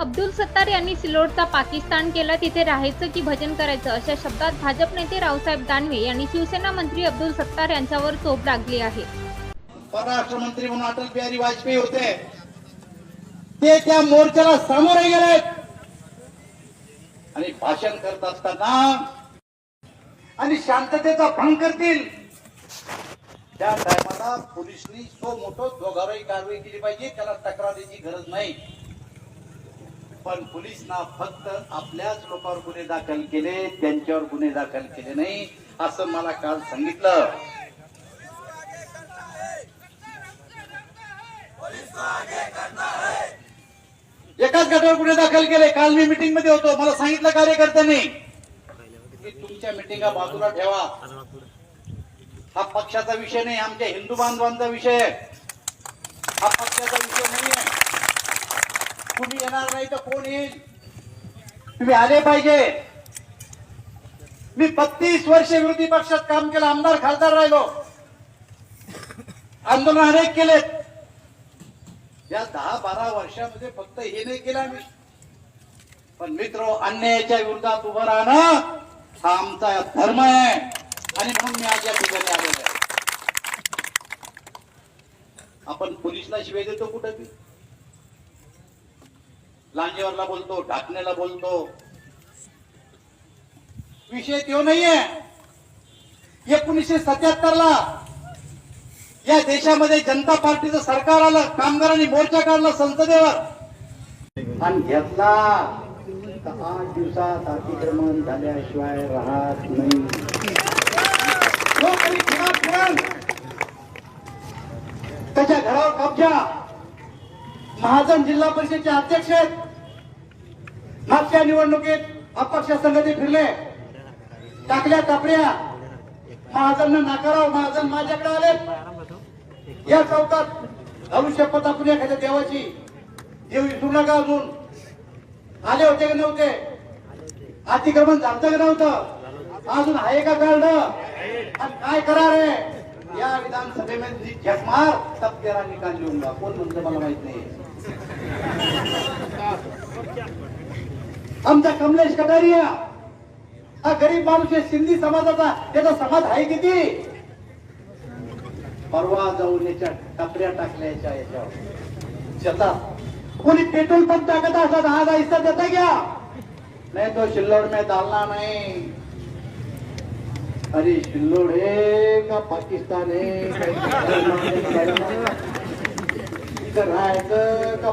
अब्दुल सत्तार यांनी सिल्लोडचा पाकिस्तान केला. तिथे राहायचं की भजन करायचं अशा शब्दात भाजप नेते रावसाहेब दानवे यांनी शिवसेना मंत्री अब्दुल सत्तार यांच्यावर चोप लागली आहे. परराष्ट्र मंत्री म्हणून अटल बिहारी वाजपेयी होते. ते त्या मोर्चाला सामोरे गेले आणि भाषण करत असताना आणि शांततेचा भंग करतील. त्या टायमाला पोलिसनी सो मोठो दोघांवरही कारवाई केली पाहिजे. त्याला तक्रारीची गरज नाही. पण पोलिसना फक्त आपल्याच लोकांवर गुन्हे दाखल केले त्यांच्यावर गुन्हे दाखल केले नाही असं मला काल सांगितलं. एकाच गटावर गुन्हे दाखल केले. काल मी मिटिंगमध्ये होतो. मला सांगितलं कार्यकर्त्यांनी की तुमच्या मिटिंगा बाजूला ठेवा. हा पक्षाचा विषय नाही आमच्या हिंदू बांधवांचा विषय हा पक्षाचा विषय नाही आहे तुम्ही येणार नाही तर कोण येईल? तुम्ही आले पाहिजे. मी बत्तीस वर्ष विरोधी पक्षात काम केलं आमदार खासदार राहिलो. आंदोलन अनेक केलेत. या दहा बारा वर्षामध्ये फक्त हे नाही केलं आम्ही. पण मित्र अन्यायाच्या विरोधात उभं राहणं हा आमचा धर्म आहे. आणि म्हणून मी आज या ठिकाणी आलेलो आहे. आपण पोलिसला शिवाय देतो कुठं ती लांजेवरला बोलतो ढाकण्याला बोलतो. विषय तो नाहीये. एकोणीसशे सत्याहत्तर ला या देशामध्ये जनता पार्टीचं सरकार आलं कामगारांनी मोर्चा काढला संसदेवर. आणि घेतला. आठ दिवसात अतिक्रमण झाल्याशिवाय राहत नाही. त्याच्या घरावर कब्जा. महाजन जिल्हा परिषदचे अध्यक्ष आहेत. मागच्या निवडणुकीत अपक्ष संगती फिरले. टाकल्या तापड्या महाजन नाकाराव महाजन माझ्याकडे आले. या चौकात घालू शपथ आपण एखाद्या देवाची देव विसरू नका अजून. आले होते की नव्हते? अतिक्रमण झालं की नव्हतं? अजून आहे का कार्ड आणि काय करा रे? या विधानसभेमध्ये झक मार निकाल लिहून कोण म्हणतं मला माहीत नाही. आमचा कमलेश कटारिया. हा गरीब माणूस आहे सिंधी समाजाचा. त्याचा समाज आहे किती? परवा जाऊन याच्या टपऱ्या टाकल्याच्या याच्यावर. शेतात. कोणी पेट्रोल पंप टाकत असला दहा दहा हिस्सा देता घ्या. नाही तो शिल्लोड में डालना नाही. अरे शिल्लोड हे का पाकिस्तान आहे? इथं राहायचं का